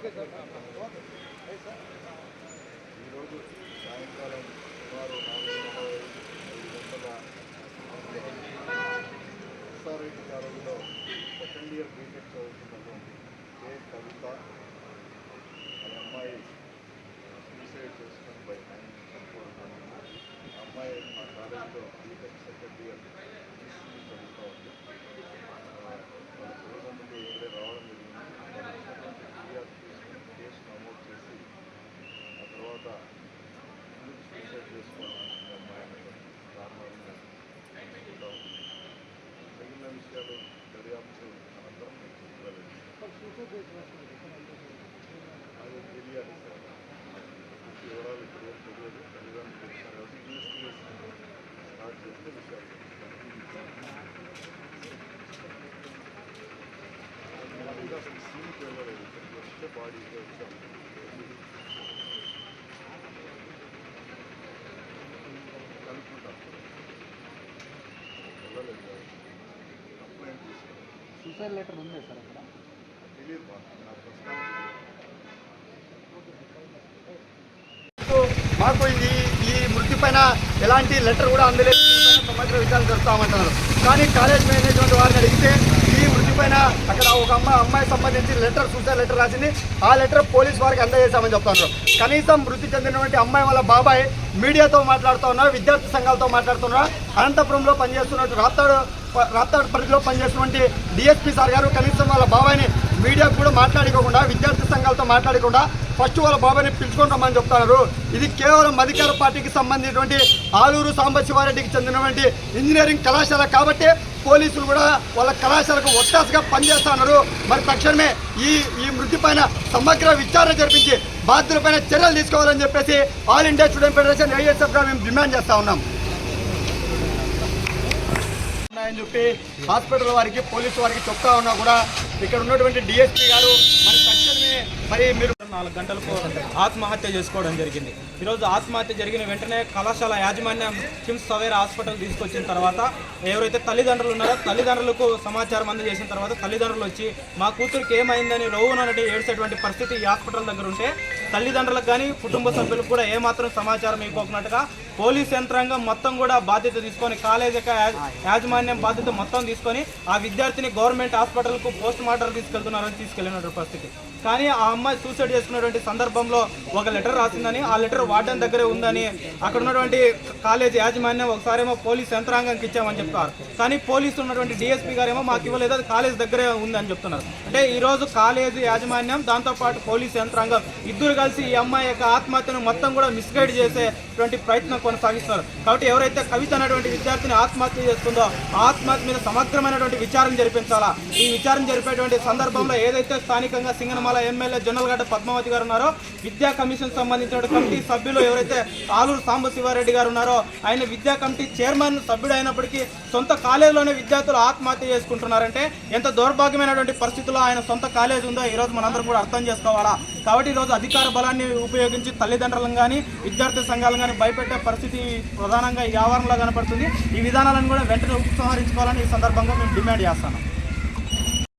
ఈరోజు సాయంకాలం సుమారు నాలుగు ఐదు గంటల ఎస్ఆర్ఐటి సెకండ్ ఇయర్ బీటెక్ చదువుతున్నటువంటి ఏ కవిత వాళ్ళ అమ్మాయి సూసైడ్ చేసుకుని బయట అమ్మాయి మా కాలేజీలో బీటెక్ సెకండ్ ఇయర్ చదువుతూ ఉంది తెలియాలి సార్ పూర్తి వివరాలు ఇప్పుడు ఏం తెలియదు తల్లిదండ్రులు తెలిసిన కాబట్టి ఇన్వెస్టిగేషన్ స్టార్ట్ చేస్తే విషయాలు తెలుస్తాయి అసలు సీన్కి వెళ్ళలేదు ఇక్కడికి వస్తే బాడీకి వచ్చాము కనుక్కుంటాం వెళ్ళలేదు కాబట్టి కంప్లైంట్ తీసుకున్నాం సూసైడ్ లెటర్ ఉందే సార్ అక్కడ తెలియదు మాకు ఇది ఈ మృతి పైన ఎలాంటి లెటర్ కూడా అందలేదు. సమగ్ర విషయాలు జరుపుతామంటున్నారు. కానీ కాలేజ్ మేనేజ్మెంట్ వారిని అడిగితే ఈ మృతి పైన అక్కడ ఒక అమ్మాయి అమ్మాయి సంబంధించి లెటర్ సూసైడ్ లెటర్ రాసింది. ఆ లెటర్ పోలీస్ వారికి అందజేశామని చెప్తున్నారు. కనీసం మృతి చెందినటువంటి అమ్మాయి వాళ్ళ బాబాయ్ మీడియాతో మాట్లాడుతూ ఉన్నారు విద్యార్థి సంఘాలతో మాట్లాడుతున్నారు అనంతపురంలో పనిచేస్తున్నట్టు రాప్తాడు రాప్తాడు పరిధిలో పనిచేస్తున్నటువంటి డిఎస్పీ సార్ గారు కనీసం వాళ్ళ బాబాయ్ని మీడియాకు కూడా మాట్లాడుకోకుండా విద్యార్థి సంఘాలతో మాట్లాడకుండా ఫస్ట్ వాళ్ళ బాబాయ్ని పిలుచుకుంటామని చెప్తున్నారు. ఇది కేవలం అధికార పార్టీకి సంబంధించినటువంటి ఆలూరు సాంబశివారెడ్డికి చెందినటువంటి ఇంజనీరింగ్ కళాశాల కాబట్టి పోలీసులు కూడా వాళ్ళ కళాశాలకు ఒట్టాసుగా పనిచేస్తున్నారు. మరి తక్షణమే ఈ ఈ మృతి పైన సమగ్ర విచారణ జరిపించి బాధ్యులపైన చర్యలు తీసుకోవాలని చెప్పేసి ఆల్ ఇండియా స్టూడెంట్ ఫెడరేషన్ ఏఎస్ఎఫ్గా మేము డిమాండ్ చేస్తూ ఉన్నాం. ఉన్నాయని చెప్పి హాస్పిటల్ వారికి పోలీసు వారికి చెప్తా ఉన్నా కూడా ఇక్కడ ఉన్నటువంటి డిఎస్పీ గారు మరి తక్షణమే మరి మీరు నాలుగు గంటలకు ఆత్మహత్య చేసుకోవడం జరిగింది. ఈరోజు ఆత్మహత్య జరిగిన వెంటనే కళాశాల యాజమాన్యం కిమ్స్ సవేర హాస్పిటల్ తీసుకొచ్చిన తర్వాత ఎవరైతే తల్లిదండ్రులు ఉన్నారో తల్లిదండ్రులకు సమాచారం అందజేసిన తర్వాత తల్లిదండ్రులు వచ్చి మా కూతురికి ఏమైందని రోవునని ఏడ్చేటువంటి పరిస్థితి ఈ హాస్పిటల్ దగ్గర ఉంటే తల్లిదండ్రులకు కానీ కుటుంబ సభ్యులకు కూడా ఏమాత్రం సమాచారం ఇవ్వకున్నట్టుగా పోలీస్ యంత్రాంగం మొత్తం కూడా బాధ్యత తీసుకొని కాలేజ్ యాజమాన్యం బాధ్యత మొత్తం తీసుకొని ఆ విద్యార్థిని గవర్నమెంట్ హాస్పిటల్కు పోస్ట్ మార్టం తీసుకెళ్తున్నారని తీసుకెళ్ళినటువంటి పరిస్థితి. కానీ ఆ అమ్మాయి సూసైడ్ చేసుకున్నటువంటి సందర్భంలో ఒక లెటర్ రాసిందని ఆ లెటర్ వార్డెన్ దగ్గరే ఉందని అక్కడ ఉన్నటువంటి కాలేజ్ యాజమాన్యం ఒకసారేమో పోలీస్ యంత్రాంగానికి ఇచ్చామని చెప్తారు కానీ పోలీసు ఉన్నటువంటి డిఎస్పీ గారేమో మాకు ఇవ్వలేదు అది కాలేజ్ దగ్గరే ఉందని చెప్తున్నారు. అంటే ఈ రోజు కాలేజ్ యాజమాన్యం దాంతోపాటు పోలీస్ యంత్రాంగం ఇద్దరు కలిసి ఈ అమ్మాయి యొక్క ఆత్మహత్యను మొత్తం కూడా మిస్గైడ్ చేసేటువంటి ప్రయత్నం కొనసాగిస్తున్నారు. కాబట్టి ఎవరైతే కవిత అనేటువంటి విద్యార్థిని ఆత్మహత్య చేస్తుందో ఆత్మహత్య మీద సమగ్రమైనటువంటి విచారం జరిపించాలా? ఈ విచారం జరిపేటువంటి సందర్భంలో ఏదైతే స్థానికంగా సింగనమాల ఎమ్మెల్యే జొన్నలగడ్డ పద్మావతి గారు ఉన్నారో విద్యా కమిషన్ సంబంధించిన కమిటీ సభ్యులు ఎవరైతే ఆలూరు సాంబశివారెడ్డి గారు ఉన్నారో ఆయన విద్యా కమిటీ చైర్మన్ సభ్యుడు అయినప్పటికీ సొంత కాలేజీలోనే విద్యార్థులు ఆత్మహత్య చేసుకుంటున్నారంటే ఎంత దౌర్భాగ్యమైనటువంటి పరిస్థితుల్లో ఆయన సొంత కాలేజ్ ఉందో ఈ రోజు మనందరం కూడా అర్థం చేసుకోవాలా? కాబట్టి ఈరోజు రోజు అధికార బలాన్ని ఉపయోగించి తల్లిదండ్రులను కానీ విద్యార్థి సంఘాలను కానీ భయపెట్టే పరిస్థితి ప్రధానంగా ఈ ఆవరణలో కనపడుతుంది. ఈ విధానాలను కూడా వెంటనే ఉపసంహరించుకోవాలని ఈ సందర్భంగా మేము డిమాండ్ చేస్తాను